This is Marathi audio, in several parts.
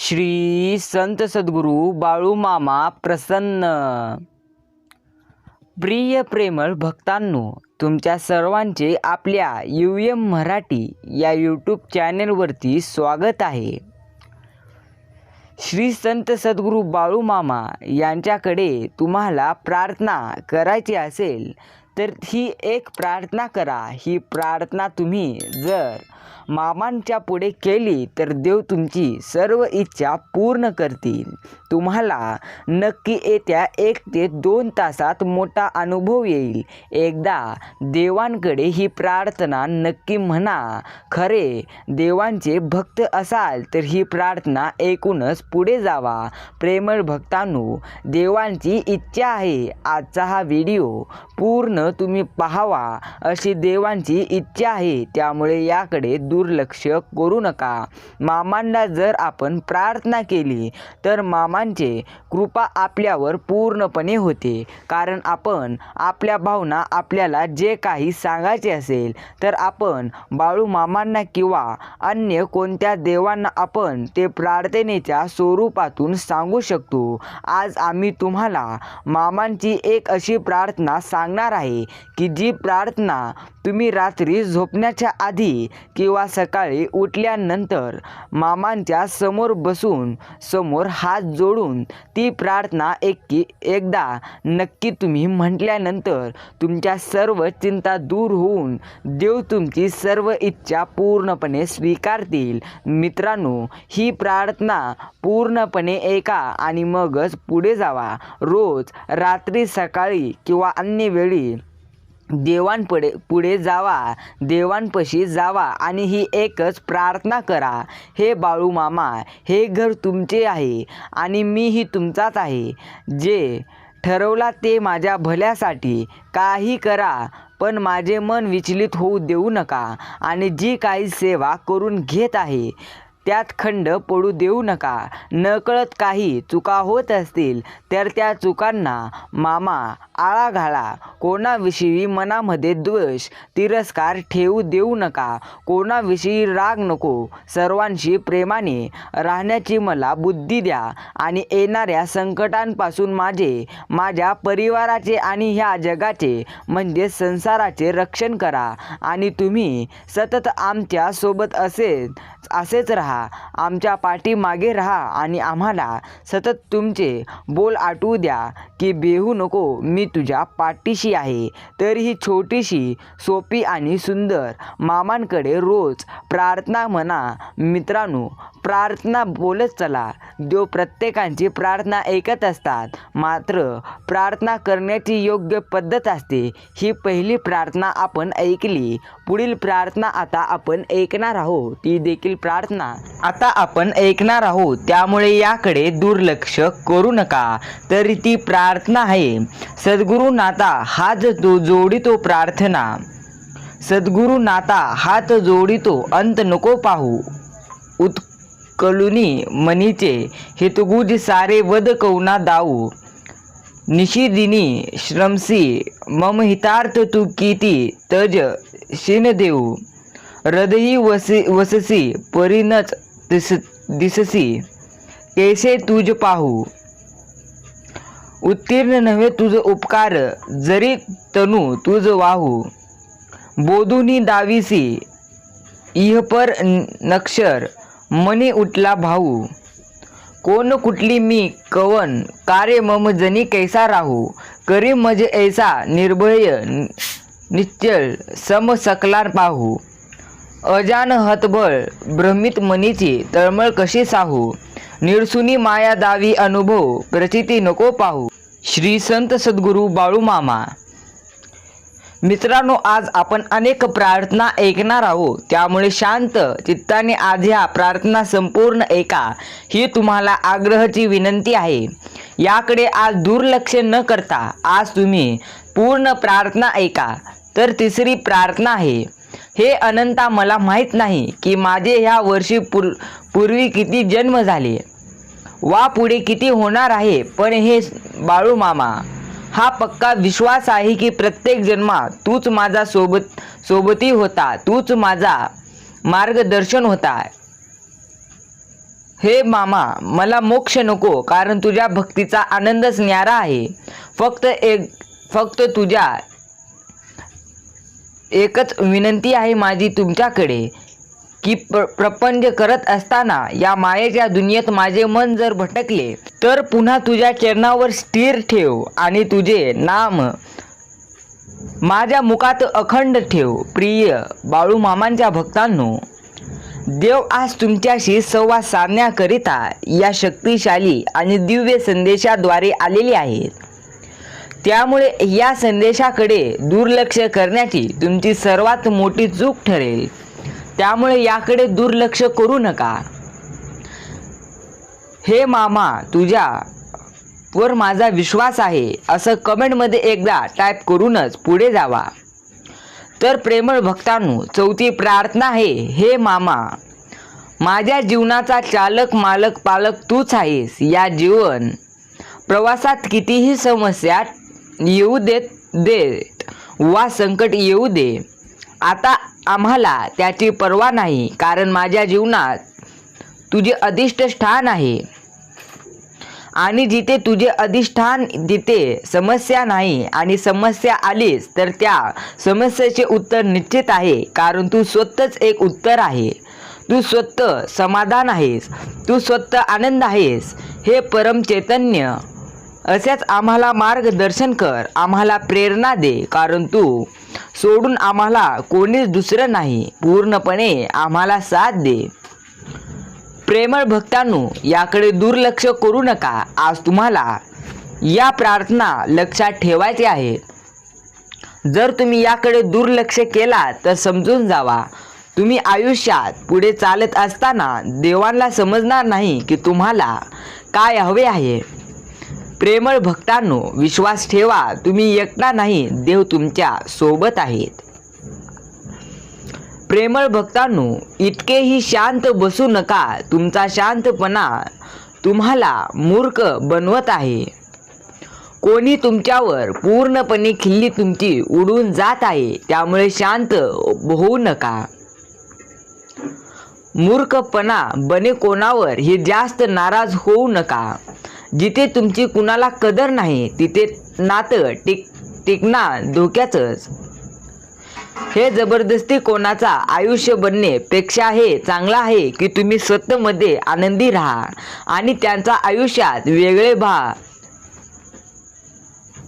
श्री संत सद्गुरू बाळूमामा प्रसन्न. प्रिय प्रेमळ भक्तांनो तुमच्या सर्वांचे आपल्या यू एम मराठी या यूट्यूब चॅनेलवरती स्वागत आहे. श्री संत सद्गुरू बाळूमामा यांच्याकडे तुम्हाला प्रार्थना करायची असेल तर ही एक प्रार्थना करा. ही प्रार्थना तुम्ही जर मामांच्या पुढे केली तर देव तुमची सर्व इच्छा पूर्ण करतील. तुम्हाला नक्की येत्या एक ते दोन तासात मोठा अनुभव येईल. एकदा देवांकडे ही प्रार्थना नक्की म्हणा. खरे देवांचे भक्त असाल तर ही प्रार्थना ऐकूनच पुढे जावा. प्रेमळ भक्तांनो देवांची इच्छा आहे. आजचा हा व्हिडिओ पूर्ण तुम्ही पाहावा अशी देवांची इच्छा आहे. त्यामुळे याकडे दु दुर्लक्ष करू नका. मामांना जर आपण प्रार्थना केली तर मामांचे कृपा आपल्यावर पूर्णपणे होते. कारण आपण आपल्या भावना आपल्याला जे काही सांगायचे असेल तर आपण बाळू मामांना किंवा अन्य कोणत्या देवांना आपण ते प्रार्थनेच्या स्वरूपातून सांगू शकतो. आज आम्ही तुम्हाला मामांची एक अशी प्रार्थना सांगणार आहे की जी प्रार्थना तुम्ही रात्री झोपण्याच्या आधी किंवा सकाळी उठल्यानंतर मामांच्या समोर बसून समोर हात जोडून ती प्रार्थना एक एकदा नक्की तुम्ही म्हटल्यानंतर तुमच्या सर्व चिंता दूर होऊन देव तुमची सर्व इच्छा पूर्णपणे स्वीकारतील. मित्रांनो ही प्रार्थना पूर्णपणे ऐका आणि मगच पुढे जावा. रोज रात्री सकाळी किंवा अन्य वेळी देवांपुढे पुढे जावा देवांपाशी जावा आणि ही एकच प्रार्थना करा. हे बाळू मामा हे घर तुमचे आहे आणि मीही तुमचाच आहे. जे ठरवला ते माझ्या भल्यासाठी काही करा पण माझे मन विचलित होऊ देऊ नका आणि जी काही सेवा करून घेत आहे त्यात खंड पडू देऊ नका. नकळत काही चुका होत असतील तर त्या चुकांना मामा आळा घाला. कोणाविषयी मनामध्ये द्वेष तिरस्कार ठेवू देऊ नका. कोणाविषयी राग नको. सर्वांशी प्रेमाने राहण्याची मला बुद्धी द्या आणि येणाऱ्या संकटांपासून माझे माझ्या परिवाराचे आणि ह्या जगाचे म्हणजे संसाराचे रक्षण करा. आणि तुम्ही सतत आमच्यासोबत असेच असेच राहा. आमच्या पाठीमागे राहा आणि आम्हाला सतत तुमचे बोल आठवू द्या की बेहू नको मी तुझ्या पाठीशी आहे. तर ही छोटीशी सोपी आणि सुंदर मामांकडे रोज प्रार्थना म्हणा. मित्रांनो प्रार्थना बोलत चला. देव प्रत्येकांची प्रार्थना ऐकत असतात मात्र प्रार्थना करण्याची योग्य पद्धत असते. ही पहिली प्रार्थना आपण ऐकली. पुढील प्रार्थना आता आपण ऐकणार आहोत. ती देखील प्रार्थना आता आपण ऐकणार आहोत त्यामुळे याकडे दुर्लक्ष करू नका. तरी ती प्रार्थना आहे सद्गुरू नाता हाच जो जोडितो प्रार्थना. सद्गुरू नाता हात जोडितो अंत नको पाहू. उत्कलुनी मनीचे हितगुज सारे वद कौना दाऊ. निशिदिनी श्रमसी मम हितार्थ तू किती तज शिन देऊ. हृदयी वसी वससी परिणच दिस दिससी कैसे तुझ पाहू? उत्तीर्ण नव्हे तुझ उपकार जरी तनु तुझ वाहू. बोधुनी दाविसी इहपर नक्षर मनी उठला भाऊ. कोण कुठली मी कवन कार्य मम जनी कैसा राहू? करी मज ऐसा निर्भय निश्चल सम सकलार पाहू. अजान हतबळ भ्रमित मनीची तळमळ कशी साहू? निरसुनी माया दावी अनुभव प्रचिती नको पाहू. श्री संत सद्गुरू बाळूमामा मित्रांनो आज आपण अनेक प्रार्थना ऐकणार आहोत. त्यामुळे शांत चित्ताने आज ह्या प्रार्थना संपूर्ण ऐका. ही तुम्हाला आग्रहाची विनंती आहे. याकडे आज दुर्लक्ष न करता आज तुम्ही पूर्ण प्रार्थना ऐका. तर तिसरी प्रार्थना आहे. हे अनंता मला माहीत नाही की माझे ह्या वर्षी पूर पूर्वी किती जन्म झाले. वा पुढे किती होणार आहे पण हे बाळू मामा हा पक्का विश्वास आहे की प्रत्येक जन्मात तूच माझा सोबत सोबती होता तूच माझा मार्गदर्शन होता. हे मामा मला मोक्ष नको कारण तुझ्या भक्तीचा आनंदच न्यारा आहे. फक्त एक फक्त तुझ्या एकच विनंती आहे माझी तुमच्याकडे की प्र प्रपंच करत असताना या मायेच्या दुनियेत माझे मन जर भटकले तर पुन्हा तुझ्या चरणावर स्थिर ठेव आणि तुझे नाम माझ्या मुखात अखंड ठेव प्रिय बाळू मामांच्या भक्तांनो. देव आज तुमच्याशी संवाद साधण्याकरिता या शक्तिशाली आणि दिव्य संदेशाद्वारे आलेले आहेत. त्यामुळे या संदेशाकडे दुर्लक्ष करण्याची तुमची सर्वात मोठी चूक ठरेल. त्यामुळे याकडे दुर्लक्ष करू नका. हे मामा तुझ्या वर माझा विश्वास आहे असं कमेंटमध्ये एकदा टाईप करूनच पुढे जावा. तर प्रेमळ भक्तांनो चौथी प्रार्थना आहे हे मामा माझ्या जीवनाचा चालक मालक पालक तूच आहेस. या जीवन प्रवासात कितीही समस्या येऊ देत देत. वा संकट येऊ दे. आता आम्हाला त्याची पर्वा नाही कारण माझ्या जीवनात तुझे अधिष्ट स्थान आहे. आणि जिथे तुझे अधिष्ठान तिथे समस्या नाही आणि समस्या आलीस तर त्या समस्येचे उत्तर निश्चित आहे कारण तू स्वतःच एक उत्तर आहे. तू स्वतः समाधान आहेस तू स्वतः आनंद आहेस. हे परम चैतन्य असेच आम्हाला मार्गदर्शन कर आम्हाला प्रेरणा दे कारण तू सोडून आम्हाला कोणीच दुसरं नाही. पूर्णपणे आम्हाला साथ दे. प्रेमळ भक्तांनो याकडे दुर्लक्ष करू नका. आज तुम्हाला या प्रार्थना लक्षात ठेवायची आहे. जर तुम्ही याकडे दुर्लक्ष केला तर समजून जावा. तुम्ही आयुष्यात पुढे चालत असताना देवांना समजणार नाही की तुम्हाला काय हवे आहे. प्रेमळ भक्तांनो विश्वास ठेवा. तुम्ही एकटा नाही देव तुमच्यासोबत आहेत. प्रेमळ भक्तांनो इतकेही शांत बसू नका. तुमचा शांतपणा तुम्हाला मूर्ख बनवत आहे. कोणी तुमच्यावर पूर्णपणे खिल्ली तुमची उडून जात आहे त्यामुळे शांत होऊ नका. मूर्खपणा बने कोणावर हे जास्त नाराज होऊ नका. जिथे तुमची कुणाला कदर नाही तिथे नातं टिक टिकणार धोक्याचंच. हे जबरदस्ती कोणाचा आयुष्य बनणे पेक्षा हे चांगलं आहे की तुम्ही स्वतःमध्ये आनंदी राहा आणि त्यांचा आयुष्यात वेगळे भा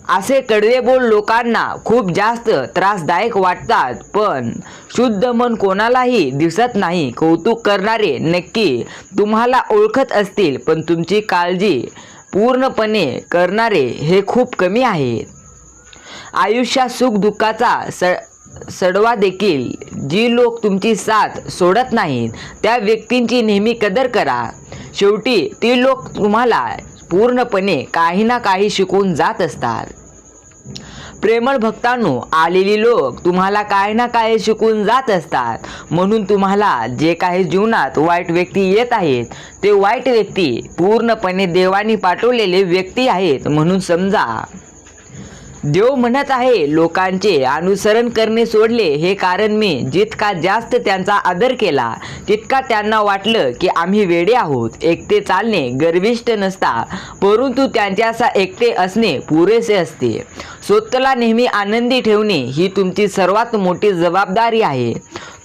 असे कडवे बोल लोकांना खूप जास्त त्रासदायक वाटतात पण शुद्ध मन कोणालाही दिसत नाही. कौतुक करणारे नक्की तुम्हाला ओळखत असतील पण तुमची काळजी पूर्णपणे करणारे हे खूप कमी आहेत. आयुष्यात सुख दुःखाचा स सडवा देखील जी लोक तुमची साथ सोडत नाहीत त्या व्यक्तींची नेहमी कदर करा. शेवटी ती लोक तुम्हाला पूर्णपणे काही ना काही शिकून जात असतात. प्रेमळ भक्तांनो आलेली लोक तुम्हाला काही ना काही शिकून जात असतात. म्हणून तुम्हाला जे काही जीवनात वाईट व्यक्ती येत आहेत ते वाईट व्यक्ती पूर्णपणे देवानी पाठवलेले व्यक्ती आहेत म्हणून समजा. देव म्हणत आहे लोकांचे अनुसरण करणे सोडले हे कारण मी. जितका जास्त त्यांचा आदर केला तितका त्यांना वाटलं की आम्ही वेडे आहोत. एकटे चालणे गर्विष्ठ नसता परंतु त्यांच्यासा एकटे असणे पुरेसे असते. स्वतःला नेहमी आनंदी ठेवणे ही तुमची सर्वात मोठी जबाबदारी आहे.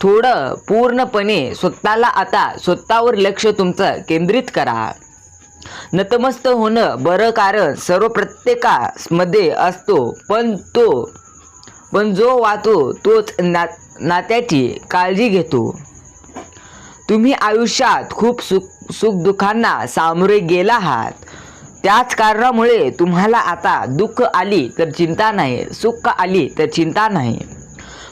थोडं पूर्णपणे स्वतःला आता स्वतःवर लक्ष तुमचं केंद्रित करा. नतमस्त होणं बरं कारण सर्व प्रत्येकामध्ये असतो पण तो पण जो वाहतो तोच ना नात्याची काळजी घेतो. तुम्ही आयुष्यात खूप सुख सुखदुःखांना सामोरे गेला आहात. त्याच कारणामुळे तुम्हाला आता दुःख आली तर चिंता नाही सुख आली तर चिंता नाही.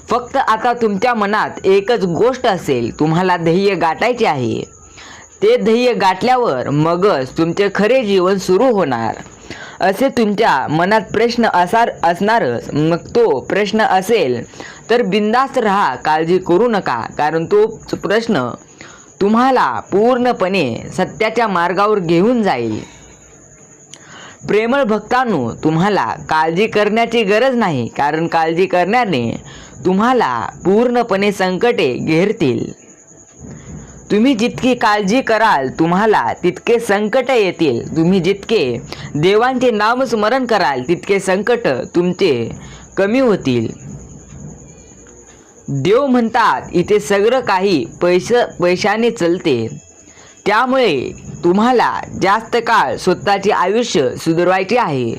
फक्त आता तुमच्या मनात एकच गोष्ट असेल तुम्हाला ध्येय गाठायचे आहे. ते ध्येय गाठल्यावर मगच तुमचे खरे जीवन सुरू होणार. असे तुमच्या मनात प्रश्न असार असणारच. मग तो प्रश्न असेल तर बिंदास्त राहा काळजी करू नका. कारण तो प्रश्न तुम्हाला पूर्णपणे सत्याच्या मार्गावर घेऊन जाईल. प्रेमळ भक्तांनो तुम्हाला काळजी करण्याची गरज नाही. कारण काळजी करण्याने तुम्हाला पूर्णपणे संकटे घेरतील. तुम्ही जितकी काळजी कराल तुम्हाला तितके संकट येतील. तुम्ही जितके देवांचे नामस्मरण कराल तितके संकट तुमचे कमी होतील. देव म्हणतात इथे सगळं काही पैस पैशाने चलते. त्यामुळे तुम्हाला जास्त काळ स्वतःचे आयुष्य सुधारवायचे आहे.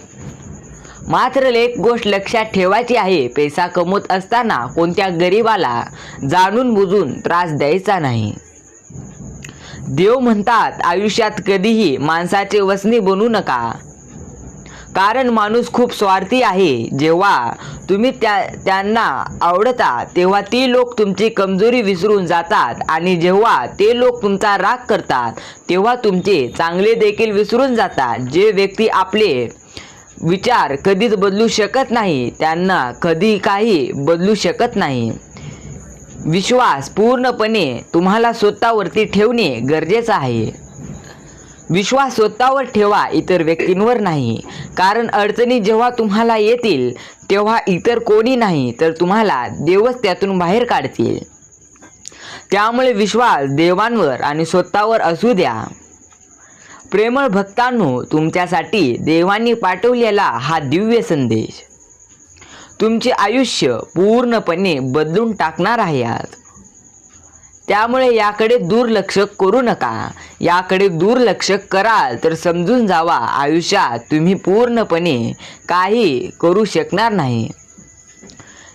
मात्र एक गोष्ट लक्षात ठेवायची आहे पैसा कमवत असताना कोणत्या गरिबाला जाणून बुजून त्रास द्यायचा नाही. देव म्हणतात आयुष्यात कधीही माणसाचे वसनी बनू नका. कारण माणूस खूप स्वार्थी आहे. जेव्हा तुम्ही त्या त्यांना आवडता तेव्हा ती लोक तुमची कमजोरी विसरून जातात. आणि जेव्हा ते लोक तुमचा राग करतात तेव्हा तुमचे चांगले देखील विसरून जातात. जे व्यक्ती आपले विचार कधीच बदलू शकत नाही त्यांना कधी काही बदलू शकत नाही. विश्वास पूर्णपणे तुम्हाला स्वतःवरती ठेवणे गरजेचं आहे. विश्वास स्वतःवर ठेवा इतर व्यक्तींवर नाही. कारण अडचणी जेव्हा तुम्हाला येतील तेव्हा इतर कोणी नाही तर तुम्हाला देवच त्यातून बाहेर काढतील. त्यामुळे विश्वास देवांवर आणि स्वतःवर असू द्या. प्रेमळ भक्तांनो तुमच्यासाठी देवांनी पाठवलेला हा दिव्य संदेश. तुमचे आयुष्य पूर्णपणे बदलून टाकणार आहेत. त्यामुळे याकडे दुर्लक्ष करू नका. याकडे दुर्लक्ष कराल तर समजून जावा आयुष्यात तुम्ही पूर्णपणे काही करू शकणार नाही.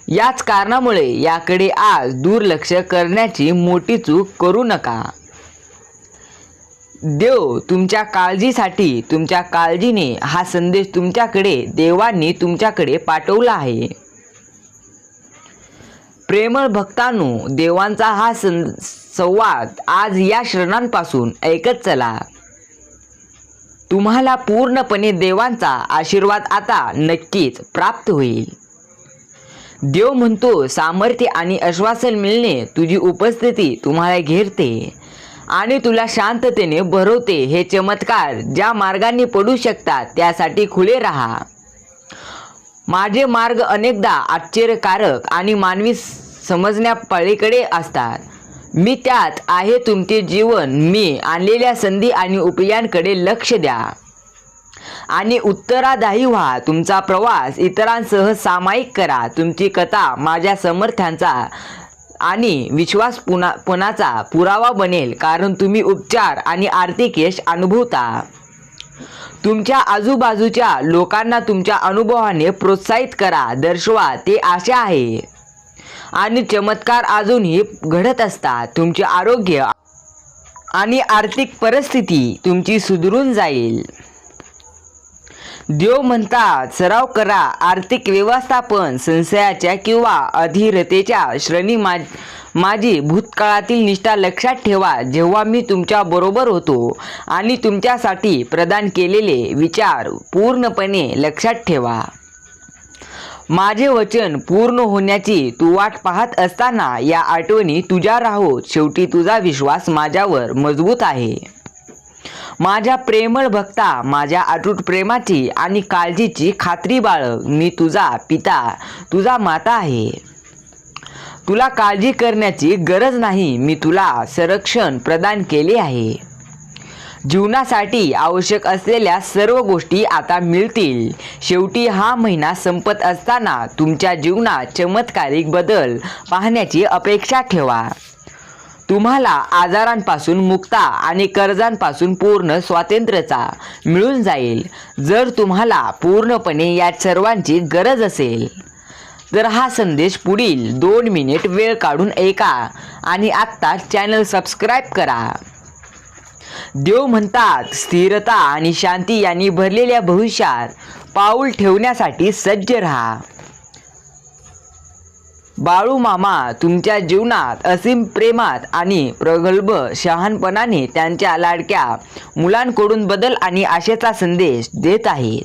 याच कारणामुळे याकडे आज दुर्लक्ष करण्याची मोठी चूक करू नका. देव तुमच्या काळजीसाठी तुमच्या काळजीने हा संदेश तुमच्याकडे देवांनी तुमच्याकडे पाठवला आहे. प्रेमळ भक्तांनो देवांचा हा सं संवाद आज या श्रणांपासून ऐकत चला. तुम्हाला पूर्णपणे देवांचा आशीर्वाद आता नक्कीच प्राप्त होईल. देव म्हणतो सामर्थ्य आणि आश्वासन मिळणे तुझी उपस्थिती तुम्हाला घेरते. आणि तुला शांततेने भरवते हे चमत्कार ज्या मार्गाने पडू शकतात त्यासाठी खुले राहा. माझे मार्ग अनेकदा आश्चर्यकारक आणि मानवी समजण्या पलीकडे असतात. मी त्यात आहे तुमचे जीवन. मी आणलेल्या संधी आणि उपायांकडे लक्ष द्या. आणि उत्तरादायी व्हा. तुमचा प्रवास इतरांसह सामायिक करा. तुमची कथा माझ्या समर्थ्यांचा आणि विश्वास पुना पणाचा पुरावा बनेल कारण तुम्ही उपचार आणि आर्थिक यश अनुभवता. तुमच्या आजूबाजूच्या लोकांना तुमच्या अनुभवाने प्रोत्साहित करा दर्शवा ते आशा आहे. आणि चमत्कार अजूनही घडत असतात. तुमचे आरोग्य आणि आर्थिक परिस्थिती तुमची सुधरून जाईल. देव म्हणतात सराव करा आर्थिक व्यवस्थापन संशयाच्या किंवा अधीरतेच्या श्रेणी मा माझी भूतकाळातील निष्ठा लक्षात ठेवा जेव्हा मी तुमच्या बरोबर होतो आणि तुमच्यासाठी प्रदान केलेले विचार पूर्णपणे लक्षात ठेवा. माझे वचन पूर्ण होण्याची तू वाट पाहत असताना या आठवणी तुझ्या राहोत शेवटी तुझा विश्वास माझ्यावर मजबूत आहे. माझ्या प्रेमळ भक्ता माझ्या अटूट प्रेमाची आणि काळजीची खात्री बाळग मी तुझा पिता तुझा माता आहे. तुला काळजी करण्याची गरज नाही मी तुला संरक्षण प्रदान केले आहे. जीवनासाठी आवश्यक असलेल्या सर्व गोष्टी आता मिळतील. शेवटी हा महिना संपत असताना तुमच्या जीवनात चमत्कारिक बदल पाहण्याची अपेक्षा ठेवा. तुम्हाला आजारांपासून मुक्ता आणि कर्जांपासून पूर्ण स्वातंत्र्यचा मिळून जाईल. जर तुम्हाला पूर्णपणे या सर्वांची गरज असेल तर हा संदेश पुढील दोन मिनिट वेळ काढून ऐका आणि आत्ता चॅनल सबस्क्राईब करा. देव म्हणतात स्थिरता आणि शांती यांनी भरलेल्या भविष्यात पाऊल ठेवण्यासाठी सज्ज राहा. बाळू मामा तुमच्या जीवनात असीम प्रेमात आणि प्रगल्भ शहाणपणाने त्यांच्या लाडक्या मुलांकडून बदल आणि आशेचा संदेश देत आहेत.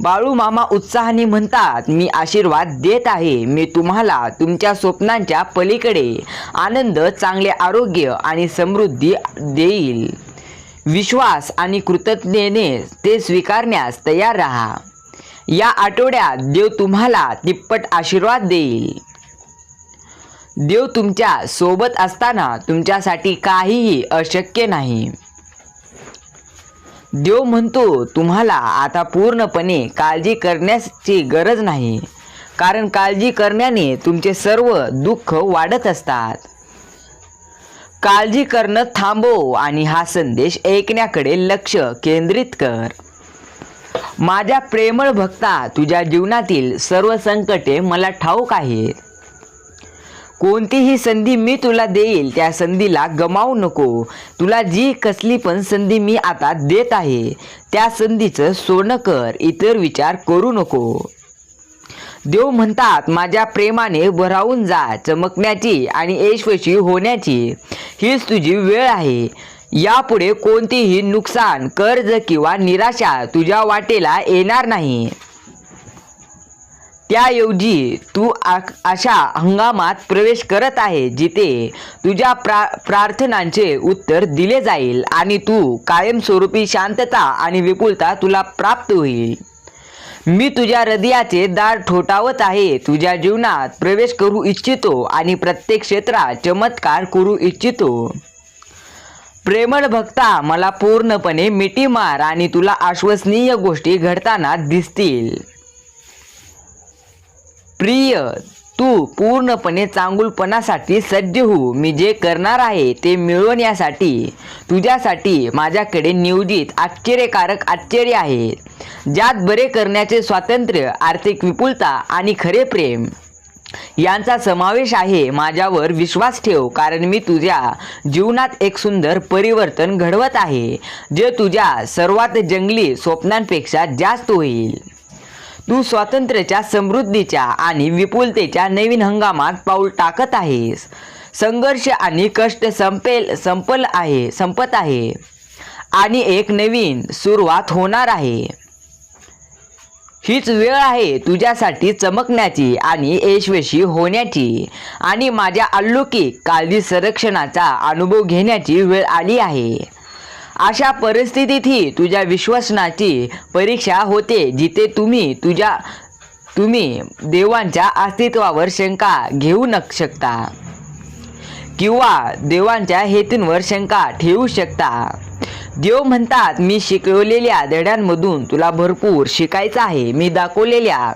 बाळू मामा उत्साहाने म्हणतात मी आशीर्वाद देत आहे. मी तुम्हाला तुमच्या स्वप्नांच्या पलीकडे आनंद चांगले आरोग्य आणि समृद्धी देईल. विश्वास आणि कृतज्ञतेने ते स्वीकारण्यास तयार राहा. या आठवड्यात देव तुम्हाला तिप्पट आशीर्वाद देईल. देव तुमच्यासोबत असताना तुमच्यासाठी काहीही अशक्य नाही. देव म्हणतो तुम्हाला आता पूर्णपणे काळजी करण्याची गरज नाही कारण काळजी करण्याने तुमचे सर्व दुःख वाढत असतात. काळजी करणं थांबव आणि हा संदेश ऐकण्याकडे लक्ष केंद्रित कर. माझ्या प्रेमळ भक्ता तुझ्या जीवनातील सर्व संकटे मला ठाऊक आहेत. कोणतीही संधी मी तुला देईल त्या संधीला गमावू नको. तुला जी कसली पण संधी मी आता देत आहे त्या संधीचं सोनं कर इतर विचार करू नको. देव म्हणतात माझ्या प्रेमाने भरावून जा चमकण्याची आणि ऐश्वशी होण्याची. हीच तुझी वेळ आहे. यापुढे कोणतीही नुकसान कर्ज किंवा निराशा तुझ्या वाटेला येणार नाही. त्याऐवजी तू आ- अशा हंगामात प्रवेश करत आहे जिथे तुझ्या प्रा प्रार्थनांचे उत्तर दिले जाईल आणि तू कायमस्वरूपी शांतता आणि विपुलता तुला प्राप्त होईल. मी तुझ्या हृदयाचे दार ठोठावत आहे तुझ्या जीवनात प्रवेश करू इच्छितो आणि प्रत्येक क्षेत्रात चमत्कार करू इच्छितो. प्रेमळ भक्ता मला पूर्णपणे मिठी मार आणि तुला आश्वसनीय गोष्टी घडताना दिसतील. प्रिय तू पूर्णपणे चांगुलपणासाठी सज्ज हो. मी जे करणार आहे ते मिळवण्यासाठी तुझ्यासाठी माझ्याकडे नियोजित आश्चर्यकारक आश्चर्य आहे ज्यात बरे करण्याचे स्वातंत्र्य आर्थिक विपुलता आणि खरे प्रेम. यांचा समावेश आहे. माझ्यावर विश्वास ठेव कारण मी तुझ्या जीवनात एक सुंदर परिवर्तन घडवत आहे जे तुझ्या सर्वात जंगली स्वप्नांपेक्षा जास्त होईल. तू स्वातंत्र्याच्या समृद्धीच्या आणि विपुलतेच्या नवीन हंगामात पाऊल टाकत आहेस. संघर्ष आणि कष्ट संपेल संपल आहे संपत आहे. आणि एक नवीन सुरुवात होणार आहे. हीच वेळ आहे तुझ्यासाठी चमकण्याची आणि यशस्वी होण्याची. आणि माझ्या अलौकिक काळजी संरक्षणाचा अनुभव घेण्याची वेळ आली आहे. अशा परिस्थितीतही तुझ्या विश्वासनाची परीक्षा होते जिथे तुम्ही तुझ्या तुम्ही देवांच्या अस्तित्वावर शंका घेऊ न शकता. किंवा देवांच्या हेतूंवर शंका ठेवू शकता. देव म्हणतात मी शिकवलेल्या धड्यांमधून तुला भरपूर शिकायचं आहे. मी दाखवलेल्या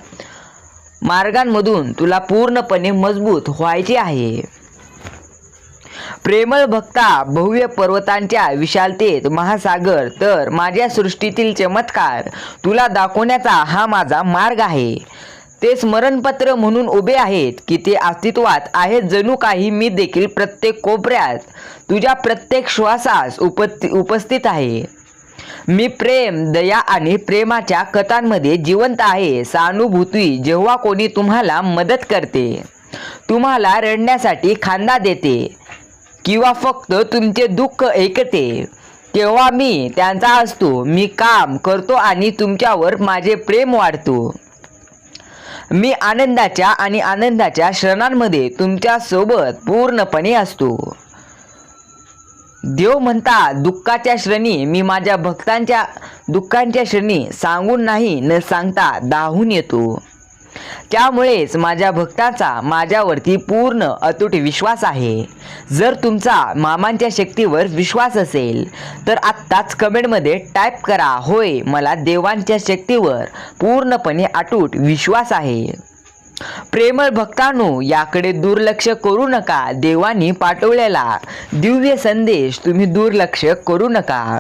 मार्गांमधून तुला पूर्णपणे मजबूत व्हायचे आहे. प्रेमळ भक्ता भव्य पर्वतांच्या विशालतेत महासागर तर माझ्या सृष्टीतील चमत्कार तुला दाखवण्याचा हा माझा मार्ग आहे. ते स्मरणपत्र म्हणून उभे आहेत की ते अस्तित्वात आहेत जणू काही मी देखील प्रत्येक कोपऱ्यात तुझ्या प्रत्येक श्वासास उपस्थित उपस्थित आहे. मी प्रेम दया आणि प्रेमाच्या कथांमध्ये जिवंत आहे सहानुभूती जेव्हा कोणी तुम्हाला मदत करते तुम्हाला रडण्यासाठी खांदा देते किंवा फक्त तुमचे दुःख ऐकते तेव्हा मी त्यांचा असतो मी काम करतो आणि तुमच्यावर माझे प्रेम वाढतो. मी आनंदाच्या आणि आनंदाच्या क्षणांमध्ये तुमच्यासोबत पूर्णपणे असतो. देव म्हणता दुःखाच्या श्रेणी मी माझ्या भक्तांच्या दुःखांच्या श्रेणी सांगून नाही न सांगता दाहून येतो. त्यामुळेच माझ्या भक्ताचा माझ्यावरती पूर्ण अतूट विश्वास आहे. जर तुमचा मामांच्या शक्तीवर विश्वास असेल तर आत्ताच कमेंटमध्ये टाईप करा होय मला देवांच्या शक्तीवर पूर्णपणे अतूट विश्वास आहे. प्रेमळ भक्तांनो याकडे दुर्लक्ष करू नका देवानी पाठवलेला दिव्य संदेश तुम्ही दुर्लक्ष करू नका.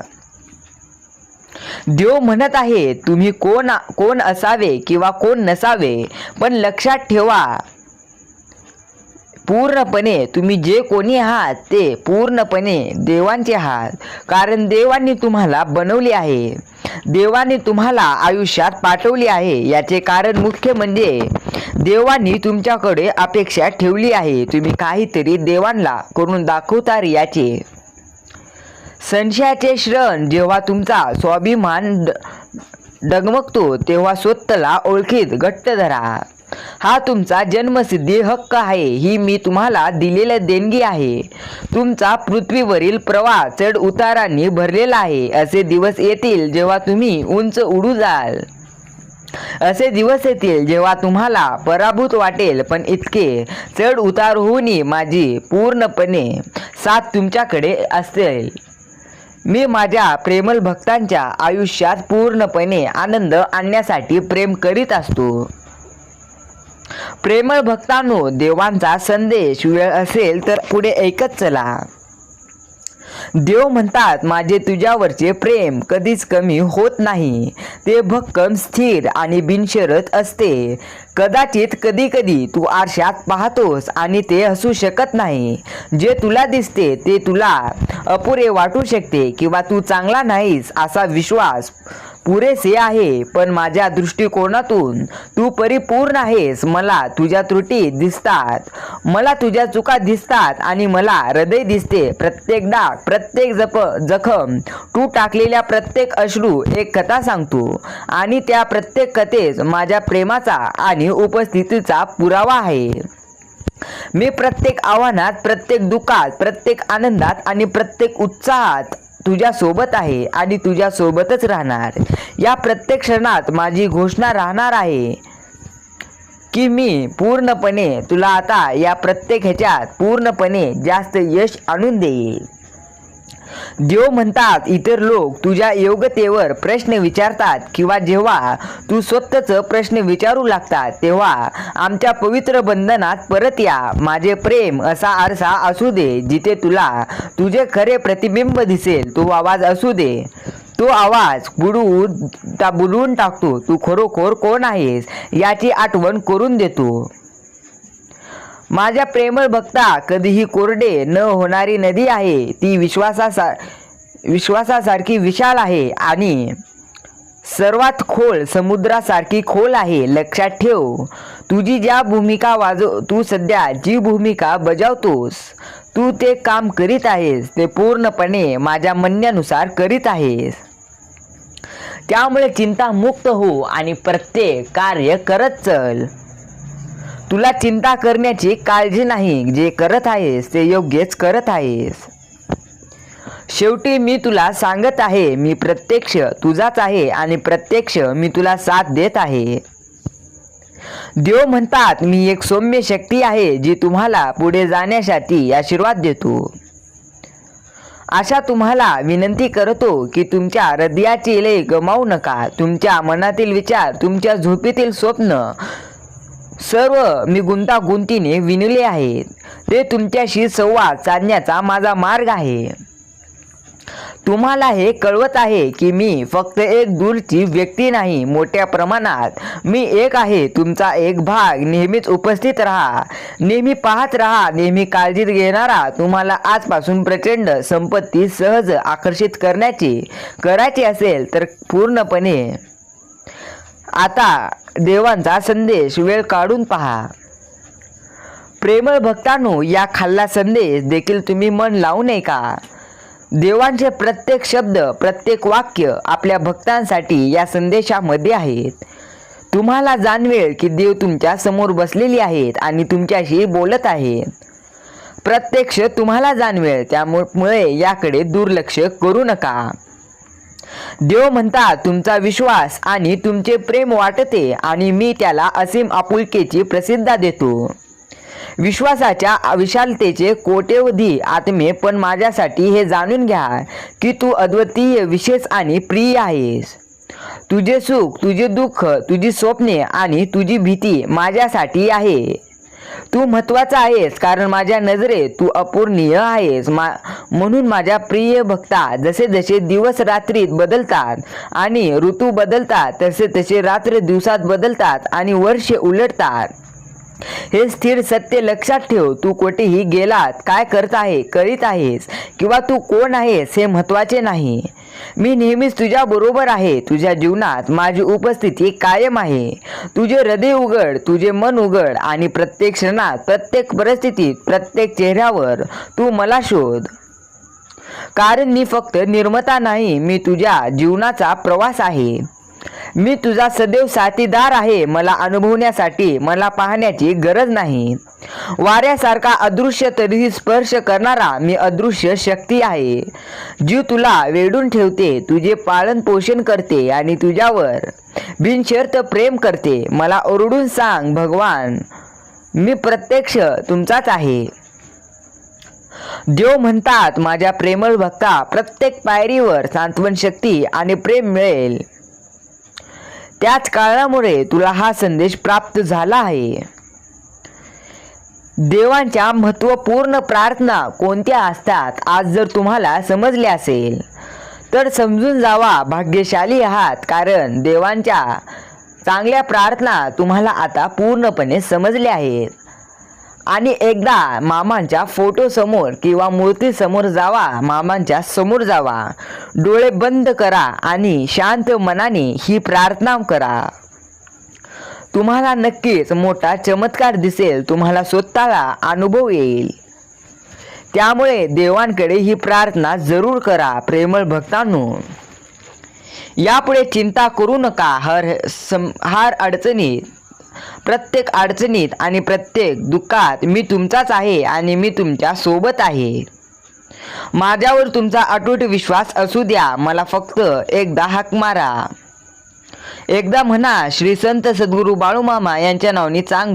देव म्हणत आहे तुम्ही कोण कोण असावे किंवा कोण नसावे पण लक्षात ठेवा. पूर्णपणे तुम्ही जे कोणी आहात ते पूर्णपणे देवांचे आहात. कारण देवांनी तुम्हाला बनवले आहे. देवाने तुम्हाला आयुष्यात पाठवले आहे. याचे कारण मुख्य म्हणजे देवांनी तुमच्याकडे अपेक्षा ठेवली आहे. तुम्ही काहीतरी देवांना करून दाखवता याचे. संशयाचे श्रण जेव्हा तुमचा स्वाभिमान ड- डगमगतो तेव्हा स्वतःला ओळखीत घट्ट धरा. हा तुमचा जन्मसिद्धी हक्क आहे ही मी तुम्हाला दिलेल्या देणगी आहे. तुमचा पृथ्वीवरील प्रवाह चढ उतारांनी भरलेला आहे असे दिवस येतील जेव्हा तुम्ही उंच उडू जाल. असे दिवस येतील जेव्हा तुम्हाला पराभूत वाटेल पण इतके चढ उतार होऊनही माझी पूर्णपणे साथ तुमच्याकडे असेल. मी माझ्या प्रेमल भक्तांच्या आयुष्यात पूर्णपणे आनंद आणण्यासाठी प्रेम करीत असतो. प्रेमळ भक्तांनो देवांचा संदेश वेळ असेल तर पुढे ऐकत चला. देव म्हणतात माझे तुझ्यावरचे प्रेम कधीच कमी होत नाही. ते भक्कम स्थिर आणि बिनशरत असते. कदाचित कधी कधी तू आरशात पाहतोस आणि ते असू शकत नाही. जे तुला दिसते ते तुला अपुरे वाटू शकते किंवा तू चांगला नाहीस असा विश्वास पुरेसे आहे पण माझ्या दृष्टिकोनातून तू परिपूर्ण आहेस मला तुझ्या त्रुटी दिसतात. मला तुझ्या चुका दिसतात आणि मला हृदय दिसते. प्रत्येक डाग प्रत्येक जप जखम तू टाकलेल्या प्रत्येक अश्रू एक कथा सांगतो. आणि त्या प्रत्येक कथेस माझ्या प्रेमाचा आणि उपस्थितीचा पुरावा आहे. मी प्रत्येक आव्हानात प्रत्येक दुःखात प्रत्येक आनंदात आणि प्रत्येक उत्साहात तुझ्या सोबत आहे आणि तुझ्या सोबतच राहणार. या प्रत्येक क्षणात माझी घोषणा राहणार आहे की मी पूर्णपणे तुला आता या प्रत्येक ह्याच्यात पूर्णपणे जास्त यश आणून देईल. देव म्हणतात इतर लोक तुझ्या योग्यतेवर प्रश्न विचारतात किंवा जेव्हा तू स्वतःच प्रश्न विचारू लागतात तेव्हा आमच्या पवित्र बंधनात परत या. माझे प्रेम असा आरसा असू दे जिथे तुला तुझे खरे प्रतिबिंब दिसेल तो आवाज असू दे. तो आवाज बुडवून ता बुडवून टाकतो. तू खरोखर कोण आहेस याची आठवण करून देतो. माझ्या प्रेमळ भक्ता कधीही कोरडे न होणारी नदी आहे ती विश्वासासा विश्वासासारखी विशाल आहे आणि सर्वात खोल समुद्रासारखी खोल आहे. लक्षात ठेव तुझी ज्या भूमिका वाजव तू सध्या जी भूमिका बजावतोस तू ते काम करीत आहेस ते पूर्णपणे माझ्या म्हणण्यानुसार करीत आहेस. त्यामुळे चिंतामुक्त हो आणि प्रत्येक कार्य करत चल. तुला चिंता करण्याची काळजी नाही. जे करत आहेस ते योग्यच करत आहेस. शेवटी मी तुला सांगत आहे मी प्रत्यक्ष तुझाच आहे आणि प्रत्यक्ष मी तुला साथ देत आहे. देव म्हणतात मी एक सौम्य शक्ती आहे जी तुम्हाला पुढे जाण्यासाठी आशीर्वाद देतो. अशा तुम्हाला विनंती करतो की तुमच्या हृदयाची लय गमावू नका. तुमच्या मनातील विचार तुमच्या झोपेतील स्वप्न सर्व मी गुंतागुंतीने विणले आहेत ते तुमच्याशी संवाद साधण्याचा माझा मार्ग आहे. तुम्हाला हे कळवत आहे की मी फक्त एक दूरची व्यक्ती नाही मोठ्या प्रमाणात मी एक आहे. तुमचा एक भाग नेहमीच उपस्थित राहा. नेहमी पाहत राहा नेहमी काळजीत घेणारा तुम्हाला आजपासून प्रचंड संपत्ती सहज आकर्षित करण्याची करायची असेल तर पूर्णपणे आता देवांचा संदेश वेळ काढून पहा. प्रेमळ भक्तांनो या खाल्ला संदेश देखील तुम्ही मन लावू नये का? देवांचे प्रत्येक शब्द प्रत्येक वाक्य आपल्या भक्तांसाठी या संदेशामध्ये आहेत. तुम्हाला जाणवेल की देव तुमच्यासमोर बसलेली आहेत आणि तुमच्याशी बोलत आहेत. प्रत्यक्ष तुम्हाला जाणवेल त्यामुळे याकडे दुर्लक्ष करू नका. देव म्हणतात तुमचा विश्वास आणि तुमचे प्रेम वाटते आणि मी त्याला असीम आपुलकेची प्रसिद्ध देतो. विश्वासाच्या विशालतेचे कोट्यवधी आत्मे पण माझ्यासाठी हे जाणून घ्या की तू अद्वितीय विशेष आणि प्रिय आहेस. तुझे सुख तुझे दुःख तुझी स्वप्ने आणि तुझी भीती माझ्यासाठी आहे. तू महत्त्वाचा आहेस कारण माझ्या नजरेत तू अपूर्णीय आहेस. मा म्हणून माझ्या प्रिय भक्ता जसे जसे दिवस रात्रीत बदलतात आणि ऋतू बदलतात तसे तसे रात्र दिवसात बदलतात आणि वर्षे उलटतात. हे स्थिर सत्य लक्षात ठेव तू कोठेही गेलात काय करत आहे करीत आहेस किंवा तू कोण आहेस हे महत्त्वाचे नाही. मी नेहमीच तुझ्या बरोबर आहे. तुझ्या जीवनात माझी उपस्थिती कायम आहे. तुझे हृदय उघड तुझे मन उघड आणि प्रत्येक क्षणात प्रत्येक परिस्थितीत प्रत्येक चेहऱ्यावर तू मला शोध. कारण मी फक्त निर्मता नाही मी तुझ्या जीवनाचा प्रवास आहे. मी तुझा सदैव साथीदार आहे. मला अनुभवण्यासाठी मला पाहण्याची गरज नाही. वाऱ्यासारखा अदृश्य तरीही स्पर्श करणारा मी अदृश्य शक्ती आहे. जी तुला वेडून ठेवते तुझे पालन पोषण करते आणि तुझ्यावर बिनशर्त प्रेम करते. मला ओरडून सांग भगवान मी प्रत्यक्ष तुमचाच आहे. देव म्हणतात माझ्या प्रेमळ भक्ता प्रत्येक पायरीवर सांत्वन शक्ती आणि प्रेम मिळेल. त्याच कारणामुळे तुला हा संदेश प्राप्त झाला आहे. देवांच्या महत्त्वपूर्ण प्रार्थना कोणत्या असतात आज जर तुम्हाला समजले असेल तर समजून जावा भाग्यशाली आहात कारण देवांच्या चांगल्या प्रार्थना तुम्हाला आता पूर्णपणे समजल्या आहेत. आणि एकदा मामांच्या फोटो समोर किंवा मूर्ती समोर जावा मामांच्या समोर जावा. डोळे बंद करा आणि शांत मनाने ही प्रार्थना करा. तुम्हाला नक्कीच मोठा चमत्कार दिसेल तुम्हाला स्वतःला अनुभव येईल. त्यामुळे देवांकडे ही प्रार्थना जरूर करा प्रेमळ भक्तांनो. यापुढे चिंता करू नका हर सम हार अडचणीत प्रत्येक अडचणीत आणि प्रत्येक दुःखात मी तुमचाच आहे आणि मी तुमच्यासोबत आहे. माझ्यावर तुमचा अटूट विश्वास असू द्या. मला फक्त एकदा हाक मारा. एकदा म्हणा श्री संत सद्गुरू बाळूमामा यांच्या नावाने चांग